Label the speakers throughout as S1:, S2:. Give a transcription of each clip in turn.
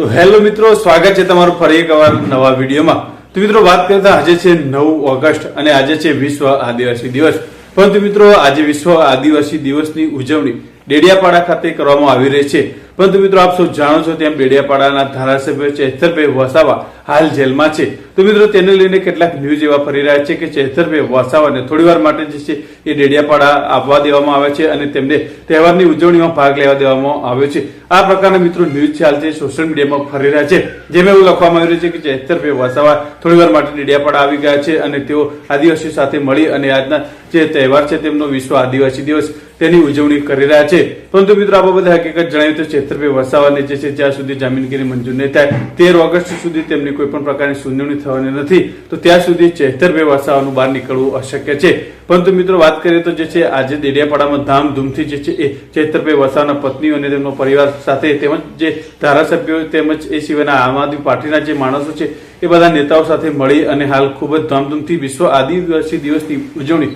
S1: તો હેલો મિત્રો, સ્વાગત છે તમારું ફરી એકવાર નવા વિડીયોમાં. તો મિત્રો, વાત કરતા આજે છે નવ ઓગસ્ટ અને આજે છે વિશ્વ આદિવાસી દિવસ. પરંતુ મિત્રો, આજે વિશ્વ આદિવાસી દિવસની ઉજવણી ડેડિયાપાડા ખાતે કરવામાં આવી રહી છે. પરંતુ મિત્રો, આપ સૌ જાણો છો તેમ ડેડિયાપાડાના ધારાસભ્ય ચેતરભાઈ વસાવા હાલ જેલમાં છે. તો મિત્રો, તેને લઈને કેટલાક ન્યૂઝ એવા ફરી રહ્યા છે કે ચેતરભાઈ વસાવાને થોડીવાર માટે જે છે એ ડેડિયાપાડા આપવા દેવામાં આવે છે અને તેમને તહેવારની ઉજવણીમાં ભાગ લેવા દેવામાં આવ્યો છે. આ પ્રકારના મિત્રો ન્યૂઝ છે, સોશિયલ મીડિયામાં ફરી રહ્યા છે. જેમાં એવું લખવામાં આવી રહ્યું છે કે ચેતરભાઈ વસાવા થોડીવાર માટે ડેડિયાપાડા આવી ગયા છે અને તેઓ આદિવાસીઓ સાથે મળી અને આજના જે તહેવાર છે તેમનો વિશ્વ આદિવાસી દિવસ તેની ઉજવણી કરી રહ્યા છે. પરંતુ મિત્રો આ બાબતે હકીકત જણાવી તો છેતરભાઈ વસાવાને જે છે જ્યાં સુધી જામીનગીરી મંજૂર નહીં થાય, તેર ઓગસ્ટ સુધી તેમની કોઈ પણ પ્રકારની સુનાવણી થવાની નથી. તો ત્યાં સુધી ચેતરભાઈ વસાવાનું બહાર નીકળવું અશક્ય છે. પરંતુ મિત્રો વાત કરીએ તો જે છે, આજે દેડિયાપાડામાં ધામધૂમથી જે છે, એ ચેતરભાઈ વસાવાના પત્નીઓ અને તેમનો પરિવાર સાથે તેમજ જે ધારાસભ્યો તેમજ એ સિવાયના આમ આદમી પાર્ટીના જે માણસો છે, એ બધા નેતાઓ સાથે મળી અને હાલ ખૂબ જ ધામધૂમથી વિશ્વ આદિવાસી દિવસની ઉજવણી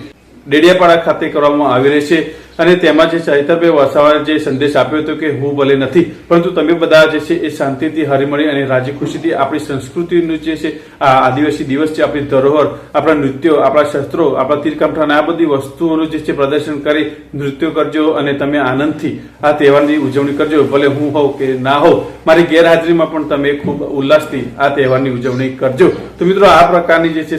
S1: ડેડિયાપાડા ખાતે કરવામાં આવી રહી છે. અને તેમાં જે ચૈતરભાઈ વસાવાએ જે સંદેશ આપ્યો હતો કે હું ભલે નથી, પરંતુ તમે બધા જે છે એ શાંતિથી, હરીમળી અને રાજી ખુશીથી આપણી સંસ્કૃતિનું જે છે, આ આદિવાસી દિવસ છે, આપણી ધરોહર, આપણા નૃત્યો, આપણા શસ્ત્રો, આપણા તીરકામઠા આ બધી વસ્તુઓનું જે છે પ્રદર્શન કરી નૃત્યો કરજો અને તમે આનંદથી આ તહેવારની ઉજવણી કરજો. ભલે હું હોઉં કે ના હોઉં, મારી ગેરહાજરીમાં પણ તમે ખૂબ ઉલ્લાસથી આ તહેવારની ઉજવણી કરજો. તો મિત્રો, આ પ્રકારની જે છે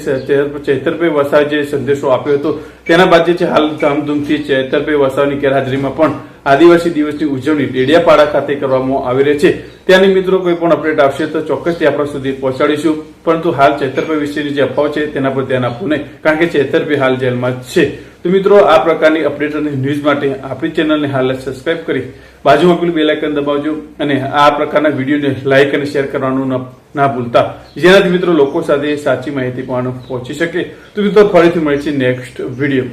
S1: ચૈતરભાઈ વસાવે જે સંદેશો આપ્યો હતો, તેના બાદ જે છે, હાલ ધામધૂમથી ચૈતરભાઈ વસાવાની ગેરહાજરીમાં પણ આદિવાસી દિવસની ઉજવણી ડેડિયાપાડા ખાતે કરવામાં આવી રહી છે. ત્યાંની મિત્રો કોઈ પણ અપડેટ આવશે તો ચોક્કસથી આપણા સુધી પહોંચાડીશું. પરંતુ હાલ ચેતરભાઈ વિશેની જે અફવાઓ છે તેના પર ધ્યાન આપવું નહીં, કારણ કે ચેતરભાઈ હાલ જેલમાં જ છે. તો મિત્રો, આ પ્રકારની અપડેટ અને ન્યૂઝ માટે આપણી ચેનલને હાલ સબસ્ક્રાઇબ કરી બાજુમાં પેલું બેલાઇકન દબાવજો અને આ પ્રકારના વિડીયોને લાઇક અને શેર કરવાનું ના ભૂલતા. જેનાથી મિત્રો લોકો સાથે સાચી માહિતી પણ પહોંચી શકે. તો મિત્રો, ફરીથી મળે છે નેક્સ્ટ વીડિયો